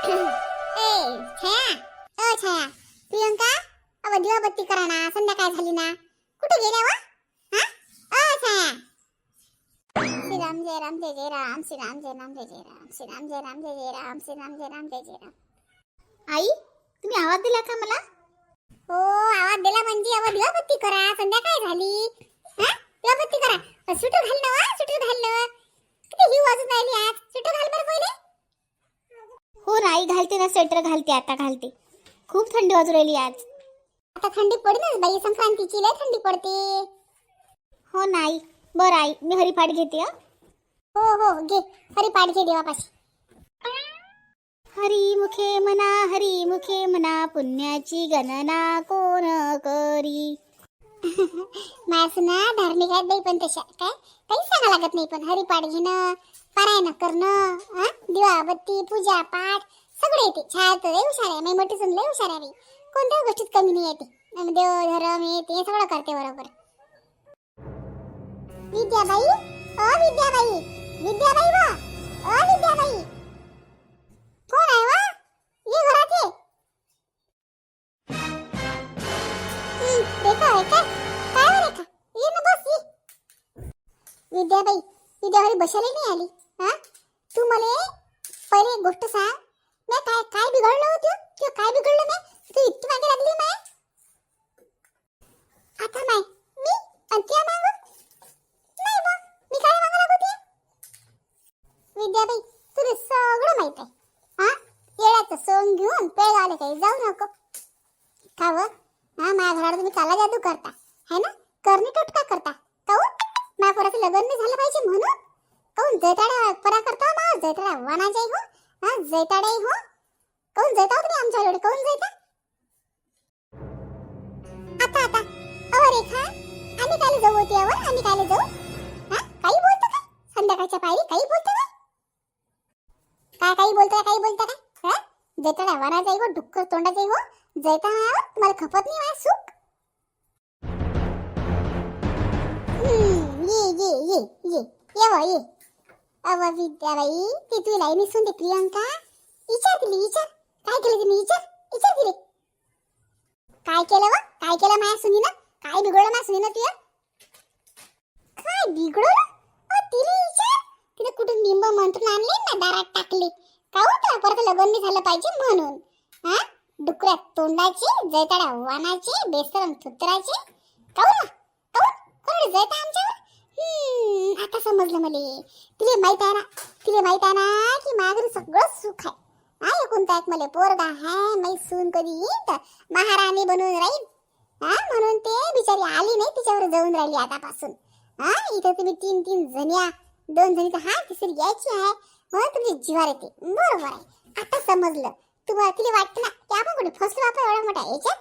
ए छाया. अ छाया. प्रियंका अव दिवाबत्ती करा ना. संध्याकाळ झाली ना. कुठे गेल्या वा? हा? अ छाया. श्रीराम जय राम जय जय राम. श्रीराम जय राम जय जय राम. श्रीराम जय राम जय जय राम. श्रीराम जय राम जय जय राम. आई तुम्ही आवाज दिला का मला? हो आवाज दिला म्हणजे अव दिवाबत्ती करा. संध्याकाळ झाली. हा दिवाबत्ती करा सुटू घाल ना वा, सुटू घाल ना किती हिव वाजून राहिली आज सुटू घाल बरं पहिले हो नाही घालते ना स्वेटर घालते आता घालते. खूप थंडी वाजू राहिली आज. आता थंडी पडेल बाई संक्रांतीची लय थंडी पडते. हो नाही बरं आई मी हरिपाठ घेते हं. हो हो घे. हरिपाठ घे देवापाशी. हरी मुखे म्हणा हरी मुखे म्हणा पुण्याची गणना कोण करी? ना धार्मिक आहेत बाई पण तशा. काय? काही सांगा लागत नाही पण हरिपाठ घेणं पारायण करणं हा? दिवाबत्ती पूजा पाठ सगळे येते. छाया तर लय हुशार आहे. मी मोठी सुन लय हुशार आहे कोणत्याच गोष्टीत कमी नाही येते. आणि देव धर्म हे ते सगळं करते बरोबर. विद्याबाई अ विद्याबाई. विद्याबाई वा अ विद्याबाई. कोण आहे वा? ये घरात ये. रेखा आहे काय काय हो रेखा? ये ना बस ये. विद्याबाई विद्याबाई बसायला नाही आली. हा? तू मला पहिले एक गोष्ट सांग. मी काय काय बिघडलं होतं किंवा काय बिघडलं मी तू इतकी मागे लागली माय आता माय मी? आणि त्या माग? नाही बा. मी काय मागं लागू ते? विद्याबाई तुला सगळं माहीत आहे. हा? येळाचं सोंग घेऊन पेळगावला काही जाऊ नको. का व? हा माझ्या घरावर तुम्ही काला जादू करता. जैताडा हो? कोण जैता हो तुम्ही आमच्या एवढे काऊन जैता? आता आता. अहो रेखा. आम्ही कायले जाऊ होती अवर आम्ही काले जाऊ? हा? काही बोलतो का संध्याकाळच्या पायरी काही बोलतो का काय काही बोलता काही बोलता का हा? जैताडा वाना जाई हो डुक्कर तोंडा जाई हो. जैता मायावर तुम्हाला खपत नाही माझ्या सुख? ये ये ये ये ये. व ये. हो, अव विद्याबाई ती तुला मी सुनते प्रियंका. विचार दिली विचार. काय केलं तिने? विचार. विचार दिले काय केलं व? काय केलं माझ्या सुनीनं? काय बिघडलं माझ्या सुनीनं तुया काय बिघडलं? अ, तिले विचार. तिने कुठून लिंब मंत्रून आणले ना दारात टाकले. काहून हो तुला परत लग्न नाही झालं पाहिजे म्हणून? हा? डुकऱ्या तोंडाचे जैताड्या वानाचे बेसरम थुत्राचे काहून हो ना काहून हो? कोण जैता आमच्यावर? आता समजलं मले. तिले माहीत आहे ना तिले माहीत आहे ना की माघरी सगळं सुख आहे. हा कोणता एक मला पोरगा हाय मै सून कधी येईन महाराणी बनून राहील हा म्हणून ते बिचारी आली नाही तिच्यावर जाऊन राहिली आतापासून. हा इथं तुम्ही तीन तीन जण्या दोन जणी तर हा तिसरी यायची आहे. म्हणून तुमची जीवार येते. बरोबर आहे. आता समजलं. तुम्हाला तिला वाटतं ना की आपण कुठे फसलो आपण एवढा मोठा याच्यात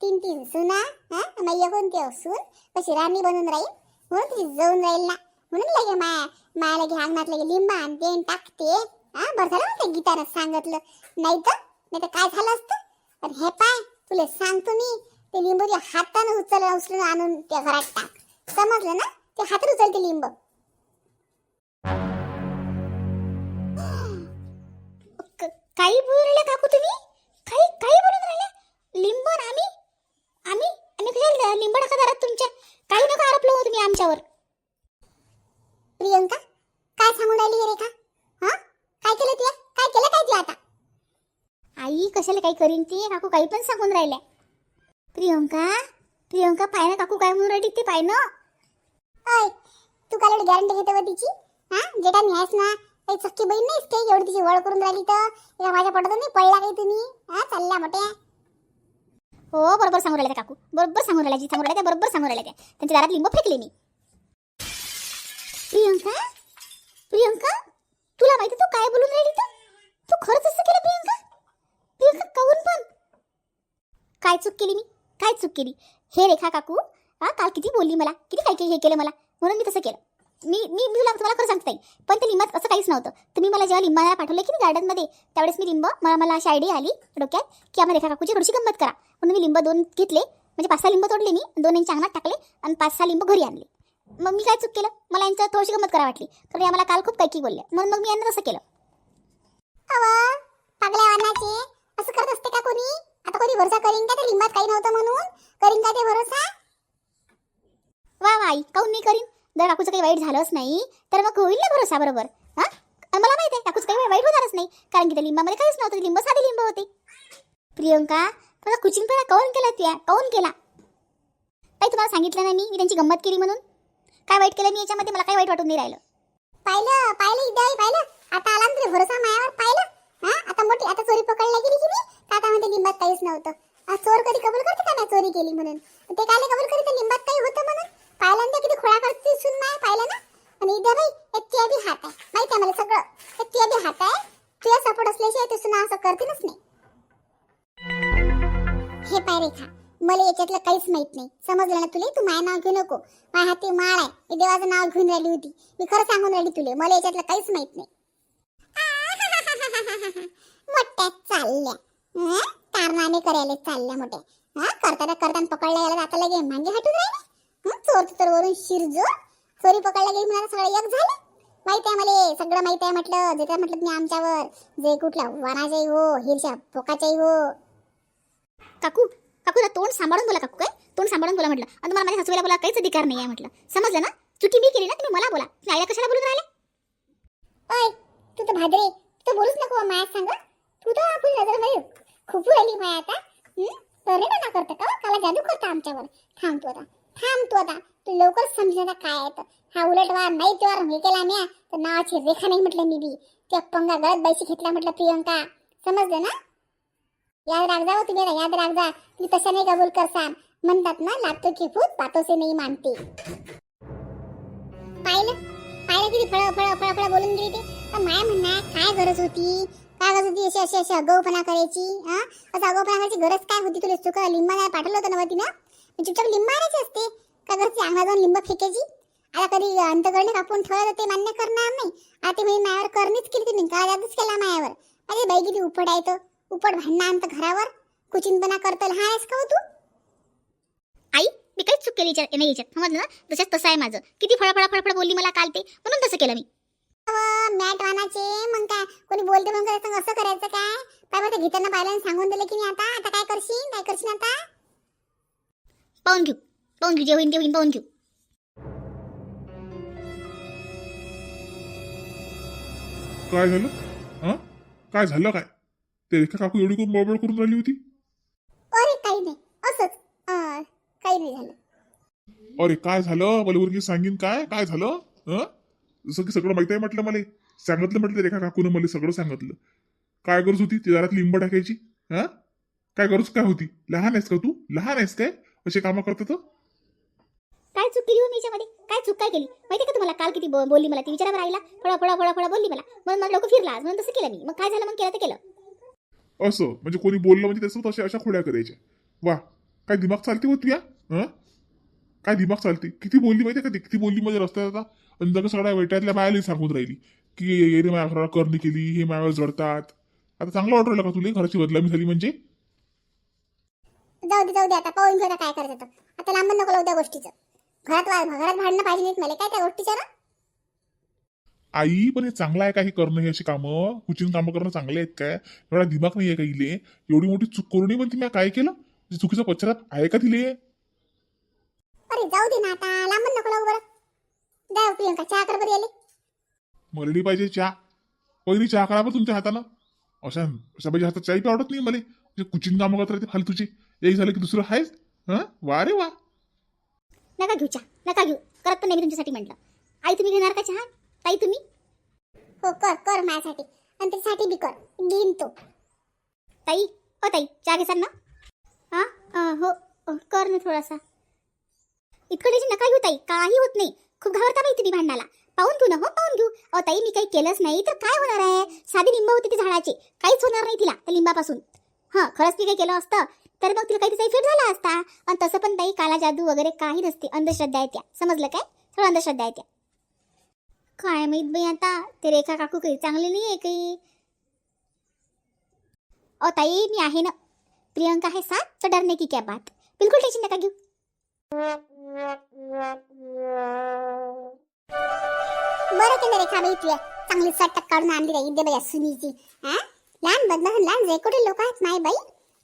तीन तीन सुना हा मग येऊन ते सून कशी राणी बनून राहील म्हणून तिची जाऊन राहील ना म्हणून लगे माया मायाला घे अंगणात लगे लिंबा आणि टाकते. हा बरं झालं म्हणते गीतानं सांगितलं. नाही तर नाही तर काय झालं असतं? आणि हे पाय तुला सांगतो मी. ते लिंबू ते हातानं उचल उचलून आणून त्या घरात टाक. समजलं ना? ते हातात उचलते लिंब. काही बोलून राहिले काकू तुम्ही? काही काही बोलून राहिले? लिंब आम्ही आम्ही आम्ही लिंबड का टाकत तुमच्या? काही नका आरोप लावू हो तुम्ही आमच्यावर. प्रियंका काय सांगून राहिली हे रेखा? हा? काय केलं तुला काय केलं काय तू आता? आई कशाला काही करीन ती? काकू काही पण सांगून राहिल्या. प्रियंका प्रियंका पाय ना काकू काय म्हणून राहिली ते पाय ना अय तू काय एवढी गॅरंटी घेते व तिची हा? जेटा मी आहेस ना काही चक्की बहीण नाहीस ते? एवढी तिची वळ करून राहिली तर? माझ्या पडत नाही पडला काही तुम्ही? हा चालल्या मोठ्या. हो बरोबर सांगून राहिल्या काकू. बरोबर सांगून राहिले जी सांगून राहिल्या बरोबर सांगून राहिल्या त्या त्यांच्या दारात लिंब फेकले मी. प्रियंका? प्रियंका? तुला माहिती तू काय बोलून राहिली तर तू खरंच असं केलं प्रियंका? प्रियंका काऊन पण? काय चूक केली मी? काय चूक केली? हे रेखा काकू हा काल किती बोलली मला? किती काय हे केलं मला? म्हणून मी तसं केलं. मी मी मी तुला तुम्हाला खरं सांगते नाही पण ते लिंबात असं काहीच नव्हतं. तुम्ही मला जेव्हा लिंबाला पाठवलं की गार्डनमध्ये त्यावेळेस मी लिंब मला मला अशी आयडिया आली डोक्यात की आम्हाला रेखा काकूची थोडीशी गंमत करा. म्हणून मी लिंब दोन घेतले. म्हणजे पाच सहा लिंब तोडले मी. दोन इंच अंगणात टाकले आणि पाच सहा लिंब घरी आणले. मग मी काय चूक केलं? मला यांचं थोडीशी गंमत करा वाटली. कारण आम्हाला काल खूप काही की बोलले म्हणून मग मी यांना तसं केलं. पागल्या भरोसा करीन का? त्या लिंबात काही नव्हतं म्हणून. करीन का ते भरोसा? वा वा आई. काहून नाही करीन? जर काकूचं काही वाईट झालंच नाही. तर मग होईल ना भरोसा बरोबर? हा? मला माहिती आहे काकूचं काही वाईट होणारच नाही. कारण की त्या लिंबामध्ये काहीच नव्हतं. ते लिंब साधे लिंब होते. प्रियंका तुझा कुचिंगपणा कौन केला त्या? कौन केला? ताई तुम्हाला सांगितलं नाही मी मी त्यांची गंमत केली म्हणून. काय वाईट केलं मी याच्यामध्ये? मला काय वाईट वाटून नाही राहिलं. पाहिलं पाहिलं इद्याही पाहिलं. आता आला ना भरोसा मायावर पाहिलं? हा? आता मोठी आता चोरी पकडल्या गेली की मी तर आता म्हणते लिंबात काहीच नव्हतं. चोर कधी कबूल करते का नाही? चोरी केली म्हणून. ते काय कबूल करते? तर लिंबात काही होतं म्हणून? याच्यातलं काहीच माहीत नाही. समजलं ना तुले? तू माझं नाव घेऊ नको. माझ्या हाती माळ आहे. मी देवाचं नाव घेऊन राहिली होती. मी खरं सांगून राहिली तुले. मला याच्यातलं काहीच माहीत नाही. मोठ्या चालल्या. हं? कारनामे करायला चालल्या मोठ्या. हा? करताना करताना पकडल्या गेला आता लगे मांगे हटून राहिले? चोर तर वरून शिरजो चोरी पकडल्या गेली मला सगळं एक झालं. माहीत आहे मला. सगळं माहीत आहे म्हटलं. जे काय म्हटलं मी आमच्यावर. जे कुठल्या वानाच्याही हो हिरच्या पोकाच्याही हो. काकू काकू जरा तोंड सांभाळून बोला काकू काय? तोंड सांभाळून बोला म्हटलं. आणि तुम्हाला माझ्या सासूला बोला काहीच अधिकार नाही आहे म्हटलं. समजलं ना? चुकी मी केली ना तुम्ही मला बोला. तुम्ही आईला कशाला बोलून राहिले? ओय तू तर भादरे. तू बोलूच नको माया सांग तू तर आपली नजरमध्ये खूप राहिली माया आता. हं? तरी ना करता का काला जादू करता आमच्यावर. थांब तू आता. थांब तू आता. तू लवकर समजेल ना काय आहे हा उलटवार नाही तेव्हा हे केला म्या. तर नावाची रेखा नाही म्हटलं मी बी. त्या पंगा गळत बाईशी घेतला म्हटलं प्रियंका. समजलं ना? याद राख जा हो तुम्ही ना, याद राख जा तुम्ही तशा नाही कबूल करसान. म्हणतात ना लागतो की भूत बातों से नाही मानते. पाहिलं? पाहिलं किती फळ फळ फळ फळ बोलून गेली ते? तर माय म्हणणार काय गरज होती? काय गरज होती अशी अशी अशी अगाऊपणा करायची? हा असं अगाऊपणा करायची गरज काय होती तुला? चुका लिंबा नाही पाठवलं होतं ना तिनं? चुपचाप लिंबा मारायचे असते. का घरची अंगणा जाऊन लिंब फेकायची? आता कधी अंतगडने कापून ठेवलं तर ते मान्य करणार नाही. आता ते म्हणजे मायावर करणीच केली तुम्ही काय जादूच केला मायावर? अरे बाई किती उपड आहे तो. उपट भांडणं आणतं घरावर कुचिनपणा करतो लहान आहेस का हो तू? आई मी काहीच चूक केली याच्यात नाही याच्यात समजलं ना? तसंच तसं आहे माझं. किती फळफळ फळफळ बोलली मला काल ते. म्हणून तसं केलं मी. मॅट वानाचे मग काय? कोणी बोलते मग काय सांग असं करायचं काय? काय मग ते घेताना पाहिलं आणि सांगून दिलं की मी आता आता काय करशील काय करशील आता? पाहून घेऊ. पाहून घेऊ जे होईन ते होईन पाहून घेऊ. काय झालं? हा? काय झालं काय? ते रेखा काकू एवढी करून बळबळ करून राहिली होती. अरे काही नाही. असंच. अं, काही नाही झालं. अरे काय झालं? मला वरगी सांगीन काय? काय झालं? हं? जसं की सगळं माहिती आहे म्हटलं मला. सांगितलं म्हटलं रेखा काकूनं मला सगळं सांगितलं. काय गरज होती? ती दारात लिंब टाकायची. हा? काय गरज काय होती? लहान आहेस का तू? लहान आहेस काय? असे कामं करतात हं? काय चूक केली हो मी याच्यामध्ये? काय चूक काय केली? माहिती का तुम्हाला? काल किती बो- बोलली मला ती विचारावर आईला फळा फळा फळा फळा बोलली मला. म्हणून मग लोक फिरला. म्हणून तसं केलं मी. मग काय झालं? मग केलं तर केलं. असं. म्हणजे कोणी बोललं म्हणजे त्याचं तशा अशा खोड्या करायच्या. वा काय दिमाग चालते हो तुया? हं? काय दिमाग चालते? किती बोलली माहिती का ती? किती बोलली म्हणजे रस्त्यात आता? आणि जग सगळ्या वेट्यातल्या बायाला सांगून राहिली. की येणे माझ्या घराला करणी केली हे माझ्यावर जडतात आता चांगलं वाटलं का तुला? घराची बदलामी झाली म्हणजे? जाऊ दे जाऊ दे आता. पाहून घेऊ काय करायचं तर. आता लांब नको लावू त्या गोष्टीचं. घरात वा- घरात भांडणं पाहिजे नाहीत मला. काय त्या गोष्टीचं ना आई पण हे चांगलं आहे का हे करणं हे अशी कामं? कुचिन कामं करणं चांगले आहेत काय? एवढा दिमाग नाही आहे का इले एवढी मोठी चूक करूनही पण तुम्ही काय केलं? म्हणजे चुकीचा पश्चाताप आहे का तिले? अरे जाऊ दे ना आता लांब नको लावू बरं. द्या हो प्रियंका चहा कर बरं याले. मरडी पाहिजे चहा. पहिली चहा करा बरं तुमच्या हातानं. अशा अशा पाहिजे हातात चाही आवडत नाही मला. म्हणजे कुचिन कामं करत राहते फालतूची. एक झालं की दुसरं आहेच हं? वा रे वा. नका घेऊ चहा नका घेऊ. करत पण नाही मी तुमच्यासाठी म्हटलं. आई तुम्ही घेणार का चहा? ताई तुम्ही? हो कर कर माझ्यासाठी. आणि त्याच्यासाठी बी कर. घेईन तो. ताई ओ ताई चहा घेसान ना? हां? हो कर ना थोडासा. इतकं टेन्शन नका घेऊ ताई काही होत नाही. खूप घाबरता बाई तुम्ही भांडणाला. पाहून घेऊ ना हो पाहून घेऊ. अहो ताई मी काही केलंच नाही तर काय होणार आहे? साधी लिंब होती ती झाडाची. काहीच होणार नाही तिला त्या लिंबापासून. हां खरंच मी काही केलं असतं तर मग तिला काही तिचा इफेक्ट झाला असता. आणि तसं पण ताई काला जादू वगैरे काही नसते अंधश्रद्धा आहे त्या. समजलं काय? थोडं अंधश्रद्धा आहे त्या. काय माहीत बाई आता? ते रेखा काकू काही चांगली नाही आहे काही? ओ ताई मी आहे ना. प्रियंका आहे साथ तर डरने की क्या बात? बिलकुल टेन्शन नका घेऊ. बरं केलं रेखा बाई तुया चांगली सटक काढून आणली बाई इथे बाई सुनीची. हा लहान बदला लहान जे कुठे लोक आहेत माय बाई.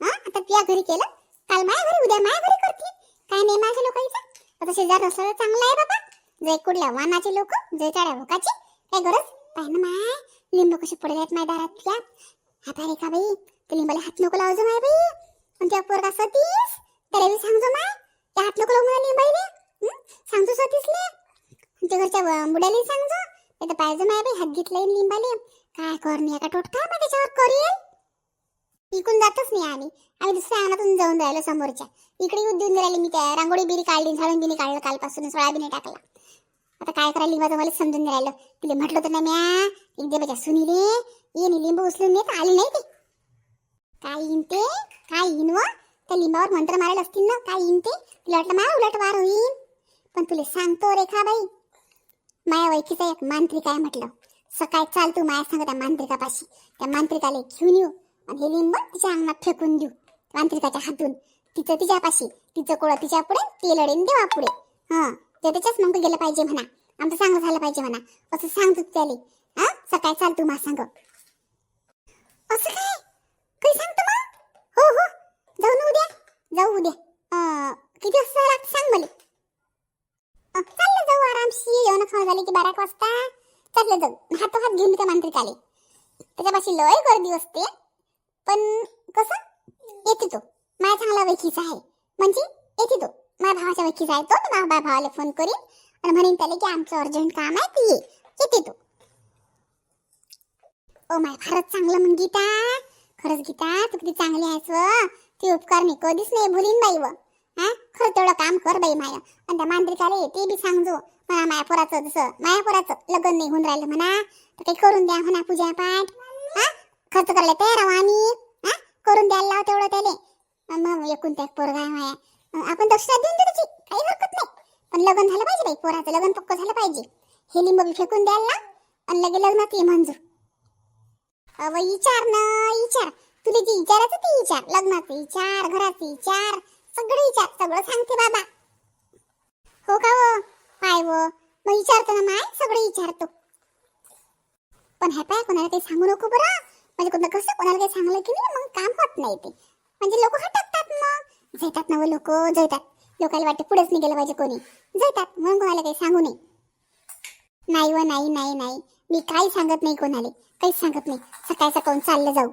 हा आता तुझ्या घरी केलं. काल माझ्या घरी उद्या माझ्या घरी करते. काय नाही माझ्या लोकांचं? आता शेजार असलं चांगलं आहे बाबा. जे कुठल्या वानाचे लोक जे चाड्या भोकाचे. काय गरज? पाय ना माय लिंब कसे पडले आहेत माझ्या दारात त्या हाता रे का बाई? ते लिंबाला हात नको लावजो माय बाई. आणि त्या पोरगा सतीस त्याला बी सांगजो माय. त्या हात नको लावू मला लिंबाईले. सांगतो सतीसले. तुमच्या घरच्या व- मुलालाही सांगजो. नाही तर पाहिजे माय बाई हात घेतलाय लिंबाले. काय करणे? एका टोटका मग त्याच्यावर करेल? इकून जातच नाही आम्ही. आम्ही दुसऱ्या अंगणातून जाऊन राहिलो समोरच्या. इकडे येऊन देऊन राहिली मी त्या रांगोळी बिरी काढली झाडून बिनी काढलं कालपासून सोळा सोयाबीन टाकला. आता काय करायला लिंबाचं मला समजून नाही राहिलं. तिला म्हटलं होतं ना म्या एक दे बजा सुनीले ये लिंबू उचलून नेत आली नाही ते. काय येईन ते? काय येईन व? त्या लिंबावर मंत्र मारायला असतील ना काय येईन ते? तिला वाटलं मा उलट वार होईन. पण तुला सांगतो रेखा बाई माया वैखीचा एक मांत्रिक आहे म्हटलं. सकाळी चाल तू माया सांग त्या मांत्रिकापाशी. त्या मांत्रिकाला घेऊन येऊ आणि हे लिंब तिच्या अंगणात फेकून देऊ. मांत्रिकाच्या हातून. तिचं तिच्यापाशी तिचं कोळं तिच्या पुढे ते लढेन देवा पुढे हा. त्याच्याच मग गेलं पाहिजे म्हणा. आमचं सांग झालं पाहिजे म्हणा. असं सांग तू त्याले. हा? सकाळी चाल तू मा सांग. असं काय? काही सांगतो मग. हो हो. जाऊ ना उद्या. जाऊ उद्या. किती वाजता लागतं सांग मला. चाललं जाऊ आरामशी. जेवण खावं झाले की बारा एक वाजता. चाललं जाऊ. हातो हात घेऊन त्या मांत्रिकाले. त्याच्यापाशी लय गर्दी असते. पण कसं? येते तो. माझ्या चांगला वैखीचा आहे. म्हणजे येते तो. माझ्या भावाच्या वैकीचा आहे तो मी माझ्या भावाला फोन करीन आणि म्हणेन त्याला की आमचं अर्जंट काम आहे ती ये येते तू. ओ माय फारच चांगलं मग गीता. खरंच गीता तू किती चांगली आहेस व. ती उपकार मी कधीच नाही भुलीन बाई व. हा? खरं तेवढं काम कर बाई माया. आणि त्या मांत्रिकाला ते बी सांगजो. म्हणा माया पोराचं जसं माया पोराचं लग्न नाही होऊन राहिलं म्हणा. तर काही करून द्या म्हणा पूजा पाठ हा? खर्च करायला तयार आहो आम्ही. हा? करून द्यायला लाव तेवढं त्याले. मग एकूण त्या पोरगा माया. आपण दक्षिणा देऊन देऊ त्याची काही हरकत नाही. पण लग्न झालं पाहिजे बाई पोराचं लग्न पक्क झालं पाहिजे. हे लिंब बी फेकून द्यायला लाव आणि लगे लग्नात ये मंजूर. अव विचार ना विचार. तुला जे विचारायचं ते विचार. लग्नाचे विचार घराचे विचार सगळं विचार. सगळं सांगते बाबा. हो का व पाय व. मग विचारतो ना माय सगळं विचारतो. पण हे पाय कोणाला काही सांगू नको बरं. म्हणजे कोणतं कसं कोणाला काही सांगलं की नाही मग काम होत नाही ते. म्हणजे लोक हटकतात मग जैतात ना लोक जैतात लोकांना वाटते पुढेच नाही पाहिजे कोणी. जैतात म्हणून कोणाला काही सांगू नये. नाही व नाही नाही नाही. मी काही सांगत नाही कोणाला. काहीच सांगत नाही. सकाळी सकाळून चाललं जाऊ.